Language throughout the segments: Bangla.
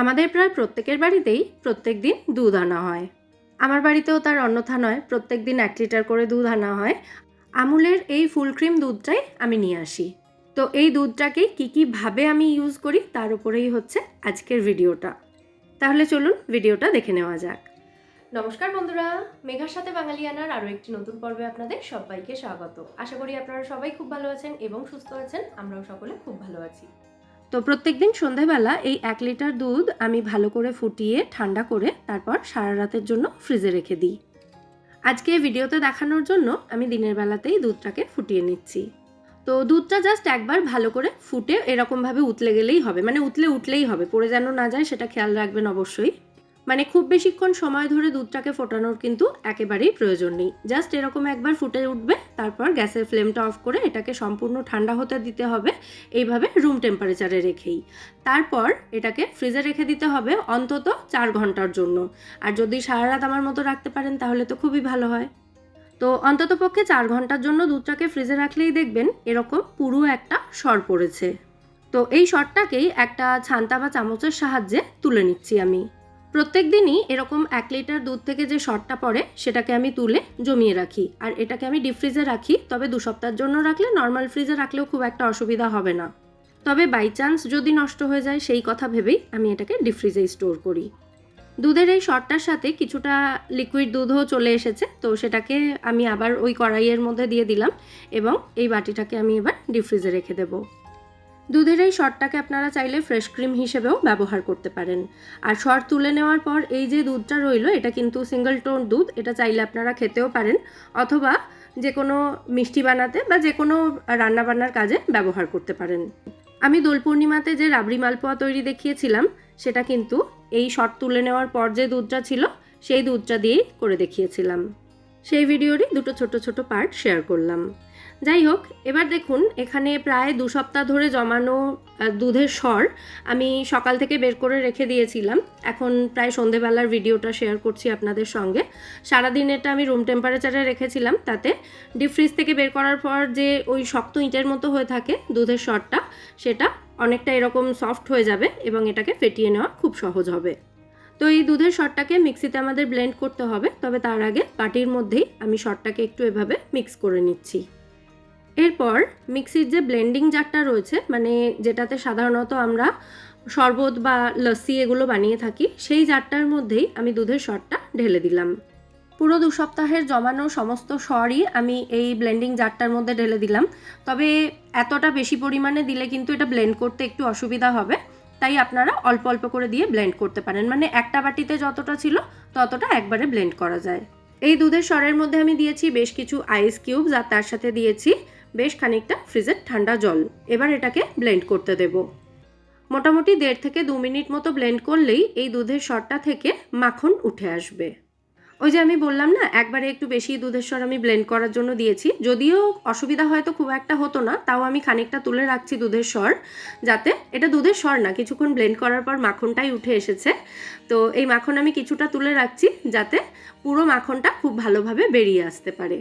আমাদের প্রায় প্রত্যেকের বাড়িতেই প্রত্যেক দিন দুধ আনা হয়। আমার বাড়িতেও তার অন্যথা নয়, প্রত্যেক দিন এক লিটার করে দুধ আনা হয়। আমুলের এই ফুল ক্রিম দুধটাই আমি নিয়ে আসি। তো এই দুধটাকে কী কীভাবে আমি ইউজ করি তার উপরেই হচ্ছে আজকের ভিডিওটা। তাহলে চলুন ভিডিওটা দেখে নেওয়া যাক। নমস্কার বন্ধুরা, মেঘার সাথে বাঙালিয়ানার আরও একটি নতুন পর্বে আপনাদের সবাইকে স্বাগত। আশা করি আপনারা সবাই খুব ভালো আছেন এবং সুস্থ আছেন, আমরাও সকলে খুব ভালো আছি। তো প্রত্যেক দিন সন্ধেবেলা এই এক লিটার দুধ আমি ভালো করে ফুটিয়ে, ঠান্ডা করে তারপর সারা রাতের জন্য ফ্রিজে রেখে দিই। আজকে ভিডিওতে দেখানোর জন্য আমি দিনের বেলাতেই দুধটাকে ফুটিয়ে নিচ্ছি। তো দুধটা জাস্ট একবার ভালো করে ফুটে এরকমভাবে উতলে গেলেই হবে। মানে উতলে উঠলেই হবে। পড়ে যেন না যায় সেটা খেয়াল রাখবেন অবশ্যই। মানে খুব বেশিক্ষণ সময় ধরে দুধটাকে ফোটানোর কিন্তু একেবারেই প্রয়োজন নেই। জাস্ট এরকম একবার ফুটে উঠবে, তারপর গ্যাসের ফ্লেমটা অফ করে এটাকে সম্পূর্ণ ঠান্ডা হতে দিতে হবে, এইভাবে রুম টেম্পারেচারে রেখেই। তারপর এটাকে ফ্রিজে রেখে দিতে হবে অন্তত চার ঘণ্টার জন্য। আর যদি সারা রাত আমার মতো রাখতে পারেন, তাহলে তো খুবই ভালো হয়। তো অন্তত পক্ষে চার ঘণ্টার জন্য দুধটাকে ফ্রিজে রাখলেই দেখবেন এরকম পুরো একটা সর পড়েছে। তো এই সরটাকেই একটা ছান্তা বা চামচের সাহায্যে তুলে নিচ্ছি আমি। প্রত্যেক দিনই এরকম এক লিটার দুধ থেকে যে শর্টটা পড়ে, সেটাকে আমি তুলে জমিয়ে রাখি। আর এটাকে আমি ডিপ ফ্রিজে রাখি, তবে দু সপ্তাহের জন্য রাখলে নর্মাল ফ্রিজে রাখলেও খুব একটা অসুবিধা হবে না। তবে বাই চান্স যদি নষ্ট হয়ে যায়, সেই কথা ভেবেই আমি এটাকে ডিপ ফ্রিজেই স্টোর করি। দুধের এই শর্টটার সাথে কিছুটা লিকুইড দুধও চলে এসেছে, তো সেটাকে আমি আবার ওই কড়াইয়ের মধ্যে দিয়ে দিলাম এবং এই বাটিটাকে আমি এবার ডিপ ফ্রিজে রেখে দেবো। দুধের এই শর্টটাকে আপনারা চাইলে ফ্রেশ ক্রিম হিসেবেও ব্যবহার করতে পারেন। আর শর্ট তুলে নেওয়ার পর এই যে দুধটা রইল, এটা কিন্তু সিঙ্গেল টোন দুধ, এটা চাইলে আপনারা খেতেও পারেন অথবা যে কোনো মিষ্টি বানাতে বা যে কোনো রান্নাবান্নার কাজে ব্যবহার করতে পারেন। আমি দোল পূর্ণিমাতে যে রাবড়ি মালপোয়া তৈরি দেখিয়েছিলাম, সেটা কিন্তু এই শর্ট তুলে নেওয়ার পর যে দুধটা ছিল, সেই দুধটা দিয়েই করে দেখিয়েছিলাম। সেই ভিডিওরই দুটো ছোট ছোট পার্ট শেয়ার করলাম। যাই হোক, এবার দেখুন, এখানে প্রায় দু সপ্তাহ ধরে জমানো দুধের স্বর আমি সকাল থেকে বের করে রেখে দিয়েছিলাম। এখন প্রায় সন্ধেবেলার ভিডিওটা শেয়ার করছি আপনাদের সঙ্গে। সারাদিন এটা আমি রুম টেম্পারেচারে রেখেছিলাম, তাতে ডিপ ফ্রিজ থেকে বের করার পর যে ওই শক্ত ইঁটের মতো হয়ে থাকে দুধের স্বরটা সেটা অনেকটা এরকম সফট হয়ে যাবে এবং এটাকে ফেটিয়ে নেওয়া খুব সহজ হবে। তো এই দুধের শটটাকে মিক্সিতে আমাদের ব্লেন্ড করতে হবে, তবে তার আগে বাটির মধ্যেই আমি শটটাকে একটু এভাবে মিক্স করে নিচ্ছি। এরপর মিক্সির যে ব্লেন্ডিং জারটা রয়েছে মানে যেটাতে সাধারণত আমরা শরবত বা লস্যি এগুলো বানিয়ে থাকি, সেই জারটার মধ্যেই আমি দুধের শটটা ঢেলে দিলাম। পুরো দু সপ্তাহের জমানো সমস্ত সরই আমি এই ব্লেন্ডিং জারটার মধ্যে ঢেলে দিলাম। তবে এতটা বেশি পরিমাণে দিলে কিন্তু এটা ব্লেন্ড করতে একটু অসুবিধা হবে। তাই আপনারা অল্প অল্প করে দিয়ে ব্লেন্ড করতে পারেন। মানে একটা বাটিতে যতটা ছিল, ততটা একবারে ব্লেন্ড করা যায়। এই দুধের স্বরের মধ্যে আমি দিয়েছি বেশ কিছু আইস কিউবস আর তার সাথে দিয়েছি বেশ খানিকটা ফ্রিজের ঠান্ডা জল। এবার এটাকে ব্লেন্ড করতে দেব। মোটামুটি দেড় থেকে দু মিনিট মতো ব্লেন্ড করলেই এই দুধের স্বরটা থেকে মাখন উঠে আসবে। ওই যে আমি বললাম না, একবারে একটু বেশি দুধের স্বর আমি ব্লেন্ড করার জন্য দিয়েছি। যদিও অসুবিধা হয়তো খুব একটা হতো না, তাও আমি খানিকটা তুলে রাখছি দুধের স্বর যাতে এটা দুধের স্বর না, কিছুক্ষণ ব্লেন্ড করার পর মাখনটাই উঠে এসেছে। তো এই মাখন আমি কিছুটা তুলে রাখছি, যাতে পুরো মাখনটা খুব ভালোভাবে বেরিয়ে আসতে পারে।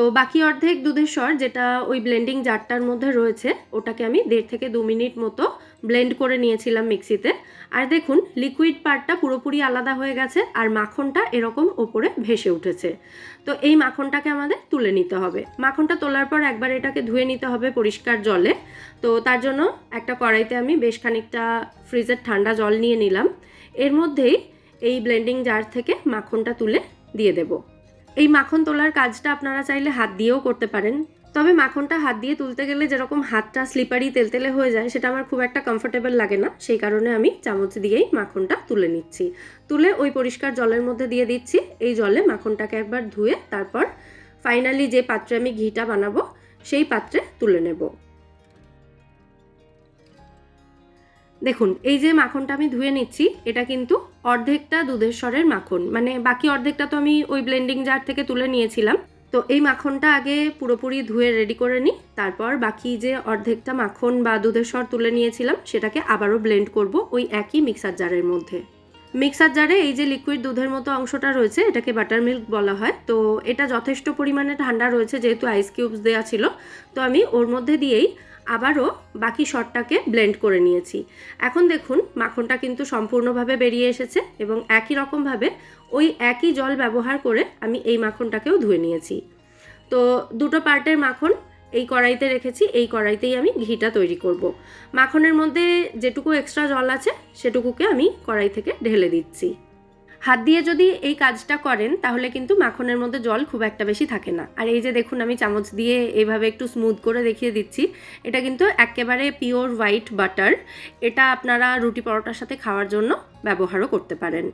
তো বাকি অর্ধেক দুধের স্বর যেটা ওই ব্লেন্ডিং জারটার মধ্যে রয়েছে, ওটাকে আমি দেড় থেকে দু মিনিট মতো ব্লেন্ড করে নিয়েছিলাম মিক্সিতে আর দেখুন লিকুইড পার্টটা পুরোপুরি আলাদা হয়ে গেছে আর মাখনটা এরকম ওপরে ভেসে উঠেছে। তো এই মাখনটাকে আমাদের তুলে নিতে হবে। মাখনটা তোলার পর একবার এটাকে ধুয়ে নিতে হবে পরিষ্কার জলে। তো তার জন্য একটা কড়াইতে আমি বেশ খানিকটা ফ্রিজের ঠান্ডা জল নিয়ে নিলাম। এর মধ্যেই এই ব্লেন্ডিং জার থেকে মাখনটা তুলে দিয়ে দেবো। এই মাখন তোলার কাজটা আপনারা চাইলে হাত দিয়েও করতে পারেন। তবে মাখনটা হাত দিয়ে তুলতে গেলে যেরকম হাতটা স্লিপারি তেলতেলে হয়ে যায়, সেটা আমার খুব একটা কমফোর্টেবল লাগে না। সেই কারণে আমি চামচ দিয়েই মাখনটা তুলে নিচ্ছি। তুলে ওই পরিষ্কার জলের মধ্যে দিয়ে দিচ্ছি। এই জলে মাখনটাকে একবার ধুয়ে তারপর ফাইনালি যে পাত্রে আমি ঘিটা বানাবো, সেই পাত্রে তুলে নেব। দেখুন, এই যে মাখনটা আমি ধুয়ে নিচ্ছি, এটা কিন্তু অর্ধেকটা দুধের স্বরের মাখন। মানে বাকি অর্ধেকটা তো আমি ওই ব্লেন্ডিং জার থেকে তুলে নিয়েছিলাম। তো এই মাখনটা আগে পুরোপুরি ধুয়ে রেডি করে নিই, তারপর বাকি যে অর্ধেকটা মাখন বা দুধের স্বর তুলে নিয়েছিলাম, সেটাকে আবারও ব্লেন্ড করব ওই একই মিক্সার জারের মধ্যে। মিক্সার জারে এই যে লিকুইড দুধের মতো অংশটা রয়েছে, এটাকে বাটার মিল্ক বলা হয়। তো এটা যথেষ্ট পরিমাণে ঠান্ডা রয়েছে, যেহেতু আইস কিউবস দেওয়া ছিল। তো আমি ওর মধ্যে দিয়েই আবারও বাকি শটটাকে ব্লেন্ড করে নিয়েছি। এখন দেখুন, মাখনটা কিন্তু সম্পূর্ণভাবে বেরিয়ে এসেছে এবং একই রকমভাবে ওই একই জল ব্যবহার করে আমি এই মাখনটাকেও ধুয়ে নিয়েছি। তো দুটো পার্টের মাখন এই কড়াইতে রেখেছি, এই কড়াইতেই আমি ঘিটা তৈরি করব। মাখনের মধ্যে যেটুকু এক্সট্রা জল আছে, সেটুকুকে আমি কড়াই থেকে ঢেলে দিচ্ছি। হাত দিয়ে যদি এই কাজটা করেন, তাহলে কিন্তু মাখনের মধ্যে জল খুব একটা বেশি থাকে না। আর এই যে দেখুন, আমি চামচ দিয়ে এইভাবে একটু স্মুথ করে দেখিয়ে দিচ্ছি, এটা কিন্তু একেবারে পিওর হোয়াইট বাটার এটা আপনারা রুটি পরোটার সাথে খাওয়ার জন্য ব্যবহারও করতে পারেন।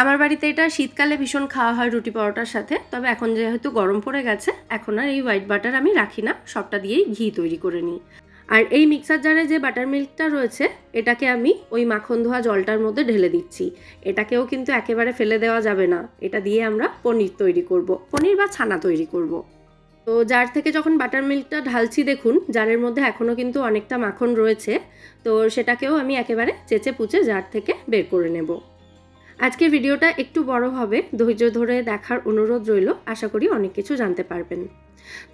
আমার বাড়িতে এটা শীতকালে ভীষণ খাওয়া হয় রুটি পরোটার সাথে, তবে এখন যেহেতু গরম পড়ে গেছে, এখন আর এই হোয়াইট বাটার আমি রাখি না, সবটা দিয়েই ঘি তৈরি করে নিই। আর এই মিক্সার জারে যে বাটার মিল্কটা রয়েছে, এটাকে আমি ওই মাখন ধোয়া জলটার মধ্যে ঢেলে দিচ্ছি। এটাকেও কিন্তু একেবারে ফেলে দেওয়া যাবে না, এটা দিয়ে আমরা পনির তৈরি করব, পনির বা ছানা তৈরি করব। তো জার থেকে যখন বাটার মিল্কটা ঢালছি দেখুন, জারের মধ্যে এখনও কিন্তু অনেকটা মাখন রয়েছে, তো সেটাকেও আমি একেবারে চেচে পুচে জার থেকে বের করে নেব। আজকের ভিডিওটা একটু বড় হবে। ধৈর্য ধরে দেখার অনুরোধ রইল। আশা করি অনেক কিছু জানতে পারবেন।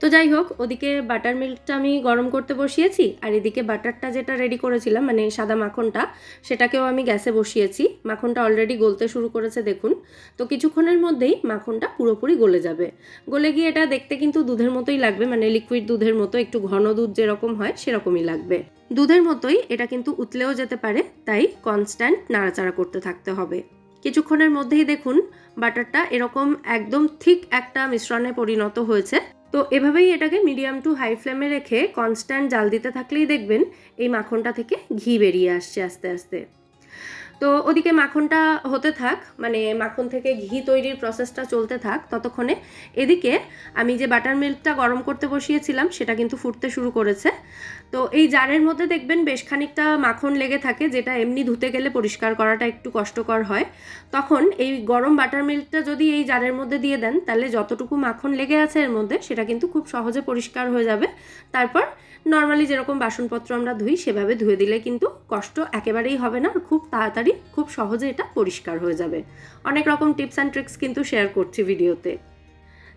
তো যাই হোক, ওদিকে বাটার মিল্কটা আমি গরম করতে বসিয়েছি, আর এদিকে বাটারটা যেটা রেডি করেছিলাম মানে সাদা মাখনটা, সেটাকেও আমি গ্যাসে বসিয়েছি। মাখনটা অলরেডি গলতে শুরু করেছে, দেখুন। তো কিছুক্ষণের মধ্যেই মাখনটা পুরোপুরি গলে যাবে। গলে গিয়ে এটা দেখতে কিন্তু দুধের মতোই লাগবে মানে লিকুইড দুধের মতো, একটু ঘন দুধ যেরকম হয়, সেরকমই লাগবে। দুধের মতোই এটা কিন্তু উতলেও যেতে পারে, তাই কনস্ট্যান্ট নাড়াচাড়া করতে থাকতে হবে। কিছুক্ষণের মধ্যেই দেখুন বাটারটা এরকম একদম ঠিক একটা মিশ্রণে পরিণত হয়েছে। তো এভাবেই এটাকে মিডিয়াম টু হাই ফ্লেমে রেখে কনস্ট্যান্ট জাল দিতে থাকলেই দেখবেন এই মাখনটা থেকে ঘি বেরিয়ে আসছে আস্তে আস্তে। তো ওদিকে মাখনটা হতে থাক মানে মাখন থেকে ঘি তৈরির প্রসেসটা চলতে থাক ততক্ষণে। এদিকে আমি যে বাটার মিল্কটা গরম করতে বসিয়েছিলাম, সেটা কিন্তু ফুটতে শুরু করেছে। তো এই জারের মধ্যে দেখবেন বেশ খানিকটা মাখন লেগে থাকে, যেটা এমনি ধুতে গেলে পরিষ্কার করাটা একটু কষ্টকর হয়। তখন এই গরম বাটার মিল্কটা যদি এই জারের মধ্যে দিয়ে দেন, তাহলে যতটুকু মাখন লেগে আছে এর মধ্যে, সেটা কিন্তু খুব সহজে পরিষ্কার হয়ে যাবে। তারপর নর্মালি যেরকম বাসনপত্র আমরা ধুই, সেভাবে ধুয়ে দিলে কিন্তু কষ্ট একেবারেই হবে না, আর খুব তাড়াতাড়ি, খুব সহজে এটা পরিষ্কার হয়ে যাবে। অনেক রকম টিপস অ্যান্ড ট্রিক্স কিন্তু শেয়ার করছি ভিডিওতে।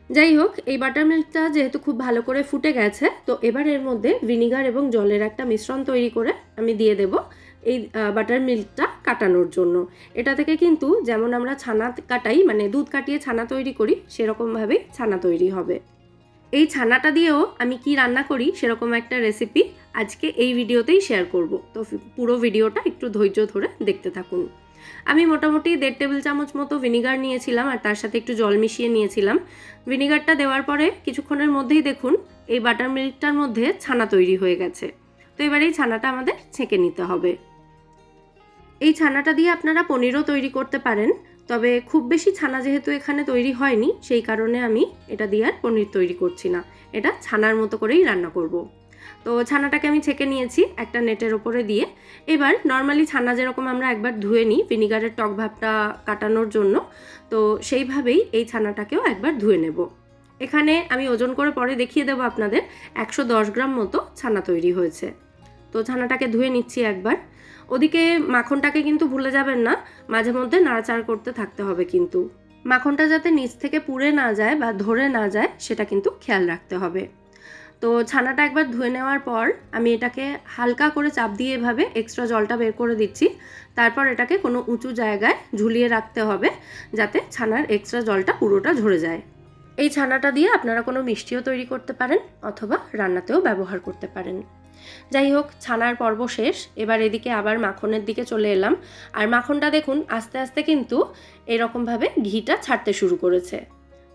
যাই হোক, এই বাটার মিল্কটা যেহেতু খুব ভালো করে ফুটে গেছে, তো এবার এর মধ্যে ভিনিগার এবং জলের একটা মিশ্রণ তৈরি করে আমি দিয়ে দেব এই বাটার মিল্কটা কাটানোর জন্য। এটা থেকে কিন্তু যেমন আমরা ছানা কাটাই মানে দুধ কাটিয়ে ছানা তৈরি করি, সেরকমভাবেই ছানা তৈরি হবে। এই ছানাটা দিয়েও আমি কি রান্না করি সেরকম একটা রেসিপি আজকে এই ভিডিওতেই শেয়ার করব। তো পুরো ভিডিওটা একটু ধৈর্য ধরে দেখতে থাকুন। আমি মোটামুটি দেড় টেবিল চামচ মতো ভিনিগার নিয়েছিলাম আর তার সাথে একটু জল মিশিয়ে নিয়েছিলাম। ভিনিগারটা দেওয়ার পরে কিছুক্ষণের মধ্যেই দেখুন এই বাটার মিল্কটার মধ্যে ছানা তৈরি হয়ে গেছে। তো এবার এই ছানাটা আমাদের ছেঁকে নিতে হবে। এই ছানাটা দিয়ে আপনারা পনিরও তৈরি করতে পারেন। তবে খুব বেশি ছানা যেহেতু এখানে তৈরি হয়নি, সেই কারণে আমি এটা দিয়ে আর পনির তৈরি করছি না। এটা ছানার মতো করেই রান্না করব। তো ছানাটাকে আমি ছেঁকে নিয়েছি একটা নেটের ওপরে দিয়ে। এবার নর্মালি ছানা যেরকম আমরা একবার ধুয়ে নিই, ভিনিগারের টক ভাবটা কাটানোর জন্য, তো সেইভাবেই এই ছানাটাকেও একবার ধুয়ে নেব। এখানে আমি ওজন করে পরে দেখিয়ে দেবো আপনাদের, একশো দশ গ্রাম মতো ছানা তৈরি হয়েছে। তো ছানাটাকে ধুয়ে নিচ্ছি একবার। ওদিকে মাখনটাকে কিন্তু ভুলে যাবেন না, মাঝে মধ্যে নাড়াচাড়া করতে থাকতে হবে কিন্তু। মাখনটা যাতে নিচ থেকে পুড়ে না যায় বা ধরে না যায়, সেটা কিন্তু খেয়াল রাখতে হবে। তো ছানাটা একবার ধুয়ে নেওয়ার পর আমি এটাকে হালকা করে চাপ দিয়ে এভাবে এক্সট্রা জলটা বের করে দিচ্ছি। তারপর এটাকে কোনো উঁচু জায়গায় ঝুলিয়ে রাখতে হবে, যাতে ছানার এক্সট্রা জলটা পুরোটা ঝরে যায়। এই ছানাটা দিয়ে আপনারা কোনো মিষ্টিও তৈরি করতে পারেন, অথবা রান্নাতেও ব্যবহার করতে পারেন। যাই হোক, ছানার পর্ব শেষ। এবার এদিকে আবার মাখনের দিকে চলে এলাম। আর মাখনটা দেখুন, আস্তে আস্তে কিন্তু এরকমভাবে ঘিটা ছাড়তে শুরু করেছে।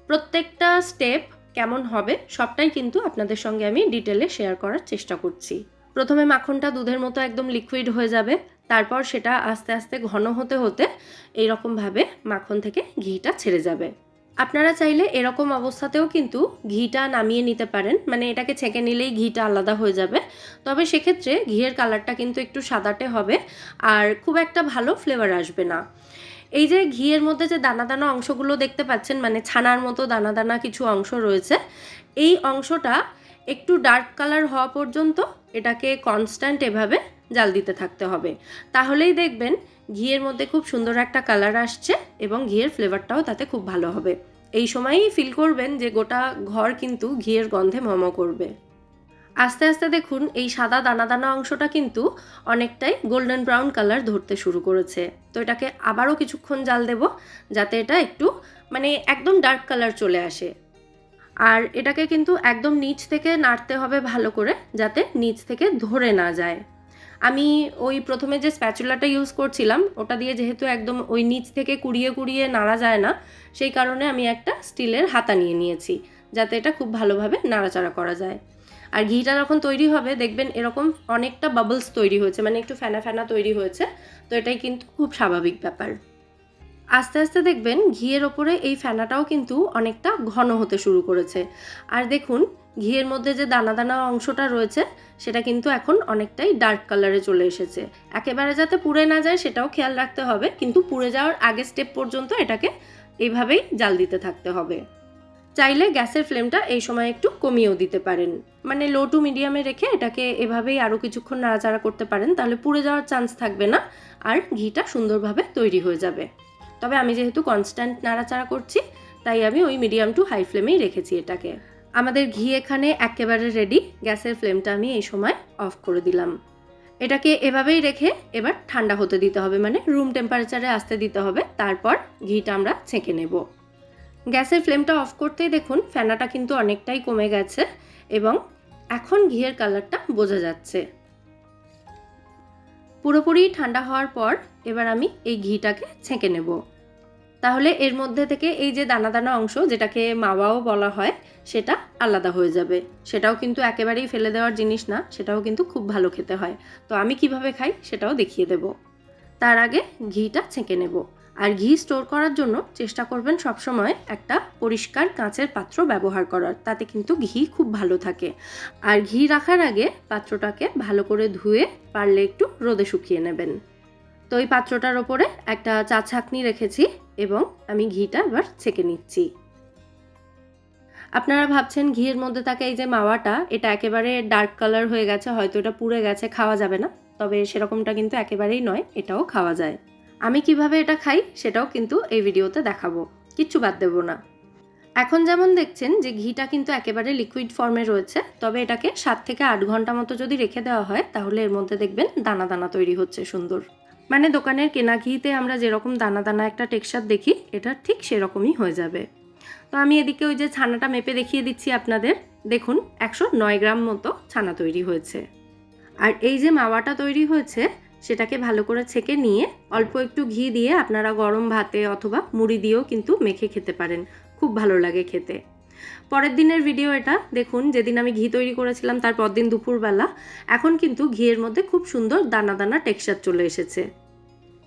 প্রত্যেকটা স্টেপ কেমন হবে, সবটাই কিন্তু আপনাদের সঙ্গে আমি ডিটেলে শেয়ার করার চেষ্টা করছি। প্রথমে মাখনটা দুধের মতো একদম লিকুইড হয়ে যাবে। তারপর সেটা আস্তে আস্তে ঘন হতে হতে এইরকমভাবে মাখন থেকে ঘিটা ছেড়ে যাবে। আপনারা চাইলে এরকম অবস্থাতেও কিন্তু ঘিটা নামিয়ে নিতে পারেন। মানে এটাকে ছেঁকে নিলেই ঘিটা আলাদা হয়ে যাবে। তবে সেক্ষেত্রে ঘিয়ের কালারটা কিন্তু একটু সাদাটে হবে আর খুব একটা ভালো ফ্লেভার আসবে না। এই যে ঘিয়ের মধ্যে যে দানা দানা অংশগুলো দেখতে পাচ্ছেন মানে ছানার মতো দানা দানা কিছু অংশ রয়েছে, এই অংশটা একটু ডার্ক কালার হওয়া পর্যন্ত এটাকে কনস্ট্যান্ট এভাবে জাল দিতে থাকতে হবে। তাহলেই দেখবেন ঘিয়ের মধ্যে খুব সুন্দর একটা কালার আসছে এবং ঘিয়ের ফ্লেভারটাও তাতে খুব ভালো হবে। এই সময়ই ফিল করবেন যে গোটা ঘর কিন্তু ঘিয়ের গন্ধে মম করবে। আস্তে আস্তে দেখুন, এই সাদা দানা দানা অংশটা কিন্তু অনেকটাই গোল্ডেন ব্রাউন কালার ধরতে শুরু করেছে। তো এটাকে আবারও কিছুক্ষণ জাল দেব, যাতে এটা একটু মানে একদম ডার্ক কালার চলে আসে। আর এটাকে কিন্তু একদম নিচ থেকে নাড়তে হবে ভালো করে, যাতে নিচ থেকে ধরে না যায়। আমি ওই প্রথমে যে স্প্যাচুলাটা ইউজ করছিলাম, ওটা দিয়ে যেহেতু একদম ওই নিচ থেকে কুড়িয়ে কুড়িয়ে নাড়া যায় না, সেই কারণে আমি একটা স্টিলের হাতা নিয়ে নিয়েছি, যাতে এটা খুব ভালোভাবে নাড়াচাড়া করা যায়। আর ঘিটা যখন তৈরি হবে, দেখবেন এরকম অনেকটা বাবলস তৈরি হয়েছে মানে একটু ফেনা ফেনা তৈরি হয়েছে, তো এটাই কিন্তু খুব স্বাভাবিক ব্যাপার। আস্তে আস্তে দেখবেন ঘিয়ের ওপরে এই ফেনাটাও কিন্তু অনেকটা ঘন হতে শুরু করেছে। আর দেখুন ঘিয়ের মধ্যে যে দানা দানা অংশটা রয়েছে, সেটা কিন্তু এখন অনেকটাই ডার্ক কালারে চলে এসেছে। একেবারে যাতে পুড়ে না যায় সেটাও খেয়াল রাখতে হবে, কিন্তু পুড়ে যাওয়ার আগে স্টেপ পর্যন্ত এটাকে এইভাবেই জাল দিতে থাকতে হবে। চাইলে গ্যাসের ফ্লেমটা এই সময় একটু কমিয়েও দিতে পারেন। মানে লো টু মিডিয়ামে রেখে এটাকে এভাবেই আরও কিছুক্ষণ নাড়াচাড়া করতে পারেন, তাহলে পুড়ে যাওয়ার চান্স থাকবে না, আর ঘিটা সুন্দরভাবে তৈরি হয়ে যাবে। তবে আমি যেহেতু কনস্ট্যান্ট নাড়াচাড়া করছি, তাই আমি ওই মিডিয়াম টু হাই ফ্লেমেই রেখেছি এটাকে। আমাদের ঘি এখানে একেবারে রেডি গ্যাসের ফ্লেমটা আমি এই সময় অফ করে দিলাম। এটাকে এভাবেই রেখে এবার ঠান্ডা হতে দিতে হবে মানে রুম টেম্পারেচারে আসতে দিতে হবে। তারপর ঘিটা আমরা ছেঁকে নেব। গ্যাসের ফ্লেমটা অফ করতেই দেখুন, ফেনাটা কিন্তু অনেকটাই কমে গেছে এবং এখন ঘিয়ের কালারটা বোঝা যাচ্ছে। পুরোপুরি ঠান্ডা হওয়ার পর এবার আমি এই ঘিটাকে ছেঁকে নেব। তাহলে এর মধ্যে থেকে এই যে দানা দানা অংশ, যেটাকে মাওয়াও বলা হয়, সেটা আলাদা হয়ে যাবে। সেটাও কিন্তু একেবারেই ফেলে দেওয়ার জিনিস না, সেটাও কিন্তু খুব ভালো খেতে হয়। তো আমি কীভাবে খাই সেটাও দেখিয়ে দেব। তার আগে ঘিটা ছেঁকে নেব। আর ঘি স্টোর করার জন্য চেষ্টা করবেন সবসময় একটা পরিষ্কার কাঁচের পাত্র ব্যবহার করার, তাতে কিন্তু ঘি খুব ভালো থাকে। আর ঘি রাখার আগে পাত্রটাকে ভালো করে ধুয়ে পারলে একটু রোদে শুকিয়ে নেবেন। তো এই পাত্রটার ওপরে একটা চা ছাকনি রেখেছি। এবং আমি ঘিটা এবার ছেঁকে নিচ্ছি। আপনারা ভাবছেন ঘিয়ের মধ্যে থাকা এই যে মাওয়াটা, এটা একেবারে ডার্ক কালার হয়ে গেছে, হয়তো এটা পুড়ে গেছে, খাওয়া যাবে না। তবে সেরকমটা কিন্তু একেবারেই নয়, এটাও খাওয়া যায়। আমি কীভাবে এটা খাই সেটাও কিন্তু এই ভিডিওতে দেখাবো, কিচ্ছু বাদ দেবো না। এখন যেমন দেখছেন যে ঘিটা কিন্তু একেবারে লিকুইড ফর্মে রয়েছে, তবে এটাকে সাত থেকে আট ঘণ্টা মতো যদি রেখে দেওয়া হয়, তাহলে এর মধ্যে দেখবেন দানা দানা তৈরি হচ্ছে সুন্দর। মানে দোকানের কেনা ঘিতে আমরা যেরকম দানা দানা একটা টেক্সচার দেখি, এটা ঠিক সেরকমই হয়ে যাবে। তো আমি এদিকে ওই যে ছানাটা মেপে দেখিয়ে দিচ্ছি আপনাদের। দেখুন, একশো নয় গ্রাম মতো ছানা তৈরি হয়েছে। আর এই যে মাওয়াটা তৈরি হয়েছে, সেটাকে ভালো করে ছেঁকে নিয়ে অল্প একটু ঘি দিয়ে আপনারা গরম ভাতে অথবা মুড়ি দিয়েও কিন্তু মেখে খেতে পারেন। খুব ভালো লাগে খেতে। পরের দিনের ভিডিও এটা। দেখুন, যেদিন আমি ঘি তৈরি করেছিলাম, তার পরদিন দুপুরবেলা। এখন কিন্তু ঘিয়ের মধ্যে খুব সুন্দর দানা দানা টেক্সচার চলে এসেছে।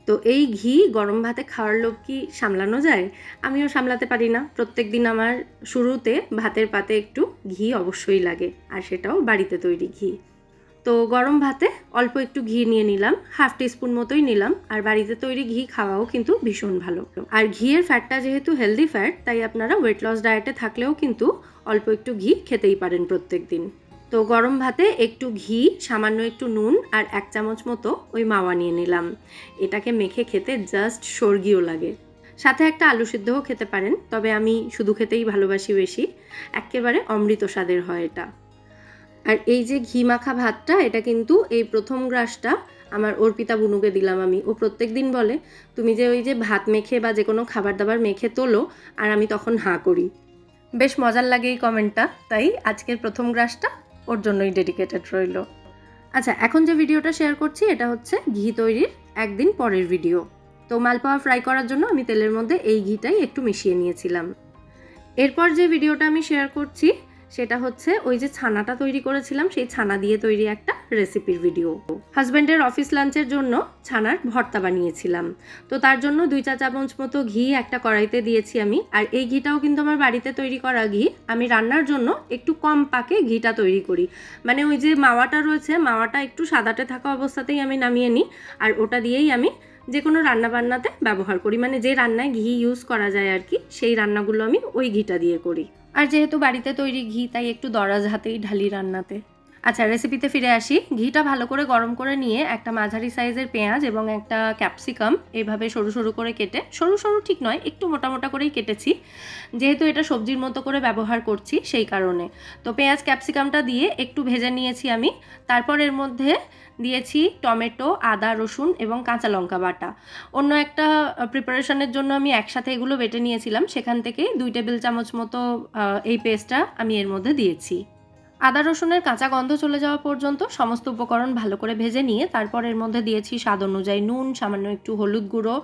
তো এই ঘি গরম ভাতে খাওয়ার লোভ কি সামলানো যায়? আমিও সামলাতে পারি না। প্রত্যেক দিন আমার শুরুতে ভাতের পাতে একটু ঘি অবশ্যই লাগে, আর সেটাও বাড়িতে তৈরি ঘি। তো গরম ভাতে অল্প একটু ঘি নিয়ে নিলাম, হাফ টিস্পুন মতোই নিলাম, আর বাড়িতে তৈরি ঘি খাওয়াও কিন্তু ভীষণ ভালো। আর ঘিয়ের ফ্যাটটা যেহেতু হেলদি ফ্যাট তাই আপনারা ওয়েট লস ডায়েটে থাকলেও কিন্তু অল্প একটু ঘি খেতেই পারেন প্রত্যেক দিন। তো গরম ভাতে একটু ঘি, সামান্য একটু নুন, আর এক চামচ মতো ওই মাওয়া নিয়ে নিলাম। এটাকে মেখে খেতে জাস্ট স্বর্গীয় লাগে। সাথে একটা আলু সিদ্ধও খেতে পারেন, তবে আমি শুধু খেতেই ভালোবাসি বেশি। একেবারে অমৃত স্বাদের হয় এটা। আর এই যে ঘি মাখা ভাতটা, এটা কিন্তু এই প্রথম গ্রাসটা আমার অর্পিতা বুনুকে দিলাম আমি। ও প্রত্যেক দিন বলে, তুমি যে ওই যে ভাত মেখে বা যে কোনো খাবার দাবার মেখে তোলো, আর আমি তখন হাঁ করি। বেশ মজার লাগে এই কমেন্টটা, তাই আজকের প্রথম গ্রাসটা ওর জন্যই ডেডিকেটেড রইল। আচ্ছা এখন যে ভিডিওটা শেয়ার করছি, এটা হচ্ছে ঘি তৈরির একদিন পরের ভিডিও তো মালপোয়া ফ্রাই করার জন্য আমি তেলের মধ্যে এই ঘিটাই একটু মিশিয়ে নিয়েছিলাম। এরপর যে ভিডিওটা আমি শেয়ার করছি সেটা হচ্ছে ওই যে ছানাটা তৈরি করেছিলাম, সেই ছানা দিয়ে তৈরি একটা রেসিপির ভিডিও হাজব্যান্ডের অফিস লাঞ্চের জন্য ছানার ভর্তা বানিয়েছিলাম। তো তার জন্য দুই চা চামচ মতো ঘি একটা কড়াইতে দিয়েছি আমি। আর এই ঘিটাও কিন্তু আমার বাড়িতে তৈরি করা ঘি। আমি রান্নার জন্য একটু কম পাকে ঘিটা তৈরি করি। মানে ওই যে মাওয়াটা রয়েছে, মাওয়াটা একটু সাদাটে থাকা অবস্থাতেই আমি নামিয়ে নিই। আর ওটা দিয়েই আমি যে কোনো রান্না বান্নাতে ব্যবহার করি। মানে যে রান্নায় ঘি ইউজ করা যায় আর কি সেই রান্নাগুলো আমি ওই ঘিটা দিয়ে করি। আর যেহেতু বাড়িতে তৈরি ঘি, তাই একটু দরাজ হাতেই ঢালি রান্নাতে। আচ্ছা রেসিপিতে ফিরে আসি। ঘিটা ভালো করে গরম করে নিয়ে একটা মাঝারি সাইজের পেঁয়াজ এবং একটা ক্যাপসিকাম এভাবে সরু সরু করে কেটে, সরু সরু ঠিক নয়, একটু মোটা মোটা করেই কেটেছি। যেহেতু এটা সবজির মতো করে ব্যবহার করছি সেই কারণে। তো পেঁয়াজ ক্যাপসিকামটা দিয়ে একটু ভেজে নিয়েছি আমি। তারপর এর মধ্যে দিয়েছি টমেটো, আদা, রসুন এবং কাঁচা লঙ্কা বাটা। অন্য একটা প্রিপারেশনের জন্য আমি একসাথে এগুলো বেটে নিয়েছিলাম। সেখান থেকে দুই টেবিল চামচ মতো এই পেস্টটা আমি এর মধ্যে দিয়েছি। আদা রসুনের কাঁচা গন্ধ চলে যাওয়া পর্যন্ত সমস্ত উপকরণ ভালো করে ভেজে নিয়ে তারপর এর মধ্যে দিয়েছি স্বাদ অনুযায়ী নুন, সামান্য একটু হলুদ গুঁড়ো,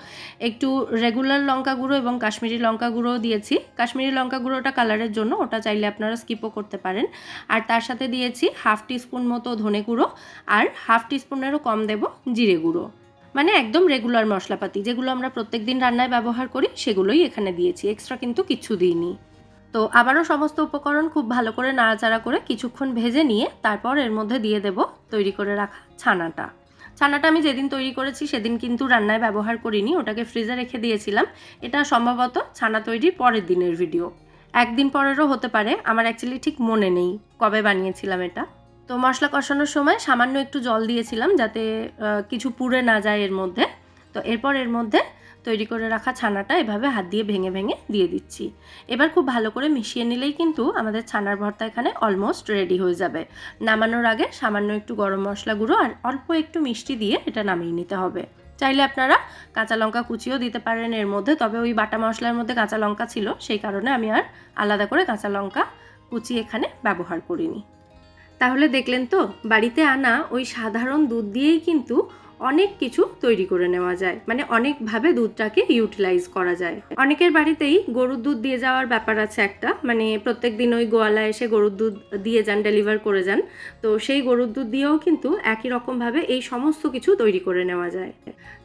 একটু রেগুলার লঙ্কা গুঁড়ো এবং কাশ্মীরি লঙ্কা গুঁড়ো দিয়েছি। কাশ্মীরি লঙ্কা গুঁড়োটা কালারের জন্য ওটা চাইলে আপনারা স্কিপও করতে পারেন। আর তার সাথে দিয়েছি হাফ টিস্পুন মতো ধনে গুঁড়ো আর হাফ টিস্পুনেরও কম দেব জিরে গুঁড়ো। মানে একদম রেগুলার মশলাপাতি যেগুলো আমরা প্রত্যেক দিন রান্নায় ব্যবহার করি সেগুলোই এখানে দিয়েছি। এক্সট্রা কিন্তু কিচ্ছু দিইনি। তো আবারও সমস্ত উপকরণ খুব ভালো করে নাড়াচাড়া করে কিছুক্ষণ ভেজে নিয়ে তারপর এর মধ্যে দিয়ে দেব তৈরি করে রাখা ছানাটা। ছানাটা আমি যেদিন তৈরি করেছি সেদিন কিন্তু রান্নায় ব্যবহার করিনি, ওটাকে ফ্রিজে রেখে দিয়েছিলাম। এটা সম্ভবত ছানা তৈরির পরের দিনের ভিডিও। একদিন পরেরও হতে পারে, আমার অ্যাকচুয়ালি ঠিক মনে নেই কবে বানিয়েছিলাম এটা। তো মশলা কষানোর সময় সামান্য একটু জল দিয়েছিলাম যাতে কিছু পুড়ে না যায় এর মধ্যে। তো এরপর এর মধ্যে তৈরি করে রাখা ছানাটা এভাবে হাত দিয়ে ভেঙে ভেঙে দিয়ে দিচ্ছি। এবার খুব ভালো করে মিশিয়ে নিলেই কিন্তু আমাদের ছানার ভর্তা এখানে অলমোস্ট রেডি হয়ে যাবে। নামানোর আগে সামান্য একটু গরম মশলা গুঁড়ো আর অল্প একটু মিষ্টি দিয়ে এটা নামিয়ে নিতে হবে। চাইলে আপনারা কাঁচা লঙ্কা কুচিও দিতে পারেন এর মধ্যে, তবে ওই বাটা মশলার মধ্যে কাঁচা লঙ্কা ছিল, সেই কারণে আমি আর আলাদা করে কাঁচা লঙ্কা কুচি এখানে ব্যবহার করিনি। তাহলে দেখলেন তো, বাড়িতে আনা ওই সাধারণ দুধ দিয়েই কিন্তু অনেক কিছু তৈরি করে নেওয়া যায়। মানে অনেকভাবে দুধটাকে ইউটিলাইজ করা যায়। অনেকের বাড়িতেই গরুর দুধ দিয়ে যাওয়ার ব্যাপার আছে একটা। মানে প্রত্যেক দিন ওই গোয়ালা এসে গরুর দুধ দিয়ে যান ডেলিভার করে যান। তো সেই গরুর দুধ দিয়েও কিন্তু একই রকমভাবে এই সমস্ত কিছু তৈরি করে নেওয়া যায়।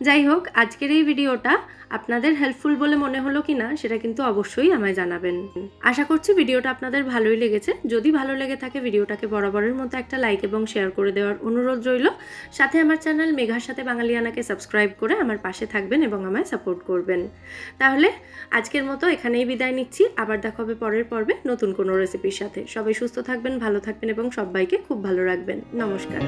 যাই হোক, আজকের এই ভিডিওটা আপনাদের হেল্পফুল বলে মনে হলো কি না সেটা কিন্তু অবশ্যই আমায় জানাবেন। আশা করছি ভিডিওটা আপনাদের ভালোই লেগেছে। যদি ভালো লেগে থাকে ভিডিওটাকে বরাবরের মতো একটা লাইক এবং শেয়ার করে দেওয়ার অনুরোধ রইল। সাথে আমার চ্যানেল মেঘার সাথে বাঙালিয়ানাকে সাবস্ক্রাইব করে আমার পাশে থাকবেন এবং আমায় সাপোর্ট করবেন। তাহলে আজকের মতো এখানেই বিদায় নিচ্ছি। আবার দেখা হবে পরের পর্বে নতুন কোনো রেসিপির সাথে। সবাই সুস্থ থাকবেন, ভালো থাকবেন এবং সবাইকে খুব ভালো রাখবেন। নমস্কার।